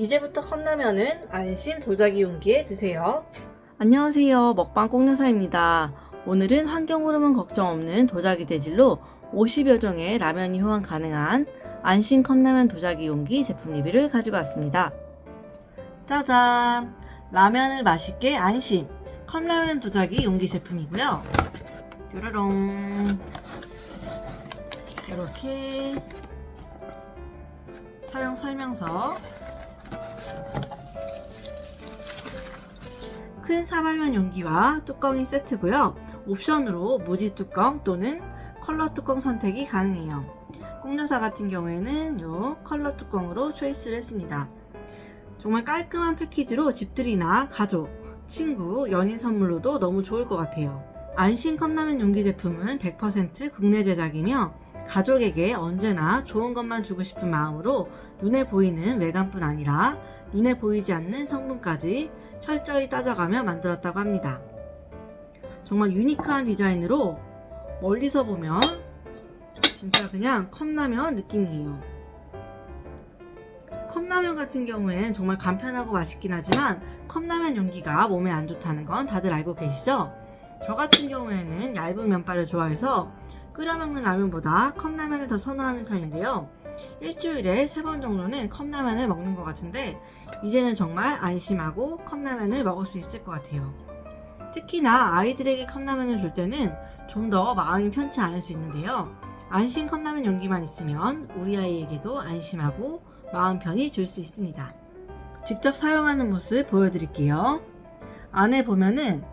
이제부터 컵라면은 안심 도자기 용기에 드세요. 안녕하세요. 먹방 꽁여사입니다. 오늘은 환경 호르몬 걱정 없는 도자기 재질로 50여 종의 라면이 호환 가능한 안심 컵라면 도자기 용기 제품 리뷰를 가지고 왔습니다. 짜잔! 라면을 맛있게 안심 컵라면 도자기 용기 제품이고요. 뾰로롱 이렇게 사용 설명서 큰 사발면 용기와 뚜껑이 세트고요. 옵션으로 무지 뚜껑 또는 컬러 뚜껑 선택이 가능해요. 꽁나사 같은 경우에는 요 컬러 뚜껑으로 초이스를 했습니다. 정말 깔끔한 패키지로 집들이나 가족, 친구, 연인 선물로도 너무 좋을 것 같아요. 안심 컵라면 용기 제품은 100% 국내 제작이며 가족에게 언제나 좋은 것만 주고 싶은 마음으로 눈에 보이는 외관뿐 아니라 눈에 보이지 않는 성분까지 철저히 따져가며 만들었다고 합니다. 정말 유니크한 디자인으로 멀리서 보면 진짜 그냥 컵라면 느낌이에요. 컵라면 같은 경우엔 정말 간편하고 맛있긴 하지만 컵라면 용기가 몸에 안 좋다는 건 다들 알고 계시죠? 저 같은 경우에는 얇은 면발을 좋아해서 끓여 먹는 라면보다 컵라면을 더 선호하는 편인데요. 일주일에 세 번 정도는 컵라면을 먹는 것 같은데 이제는 정말 안심하고 컵라면을 먹을 수 있을 것 같아요. 특히나 아이들에게 컵라면을 줄 때는 좀 더 마음이 편치 않을 수 있는데요. 안심 컵라면 용기만 있으면 우리 아이에게도 안심하고 마음 편히 줄 수 있습니다. 직접 사용하는 모습 보여드릴게요. 안에 보면은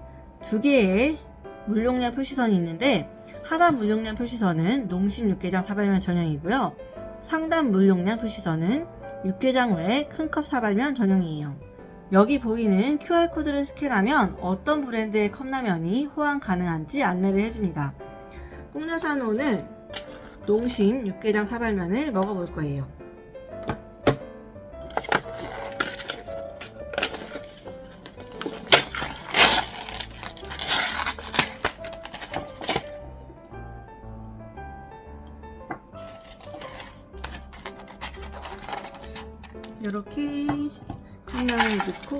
두 개의 물용량 표시선이 있는데 하단 물용량 표시선은 농심 육개장 사발면 전용이고요. 상단 물용량 표시선은 육개장 외에 큰 컵 사발면 전용이에요. 여기 보이는 QR코드를 스캔하면 어떤 브랜드의 컵라면이 호환 가능한지 안내를 해줍니다. 오늘 농심 육개장 사발면을 먹어볼 거예요. 이렇게 컵라면을 넣고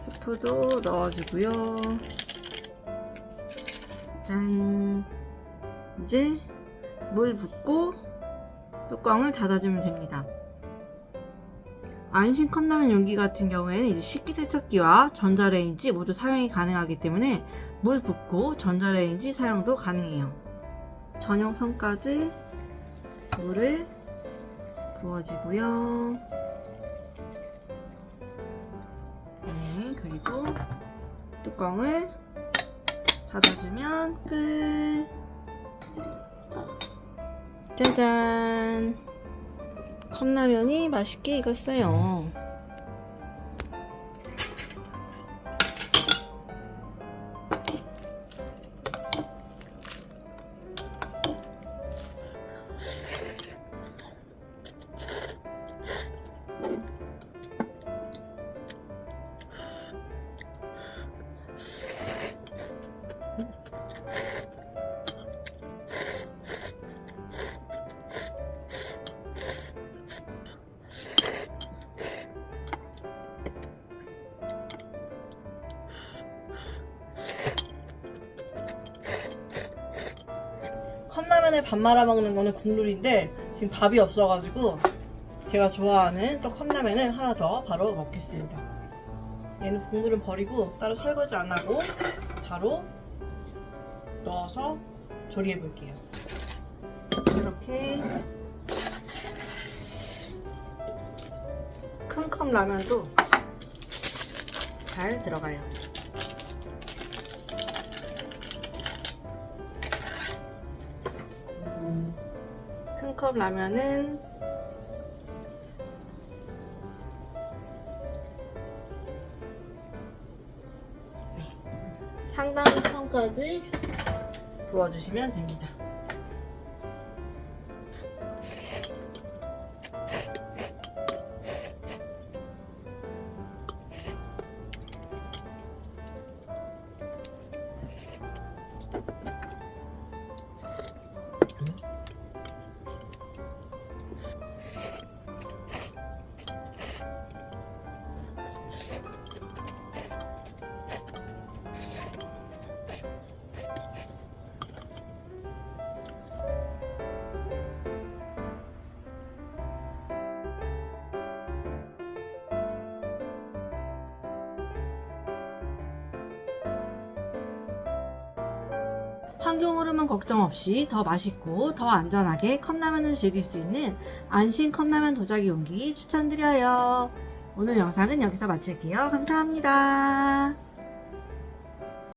스프도 넣어주고요. 짠. 이제 물 붓고 뚜껑을 닫아주면 됩니다. 안심 컵라면 용기 같은 경우에는 이제 식기세척기와 전자레인지 모두 사용이 가능하기 때문에 물 붓고 전자레인지 사용도 가능해요. 전용 선까지 물을 부어지고요. 네, 그리고 뚜껑을 닫아주면 끝. 짜잔. 컵라면이 맛있게 익었어요. 라면에 밥 말아 먹는 거는 국룰인데 지금 밥이 없어가지고 제가 좋아하는 또 컵라면을 하나 더 바로 먹겠습니다. 얘는 국물은 버리고 따로 설거지 안 하고 바로 넣어서 조리해 볼게요. 이렇게 큰 컵 라면도 잘 들어가요. 컵 라면은 네, 상당 선까지 부어주시면 됩니다. 환경 오염은 걱정 없이 더 맛있고 더 안전하게 컵라면을 즐길 수 있는 안심 컵라면 도자기 용기 추천드려요. 오늘 영상은 여기서 마칠게요. 감사합니다.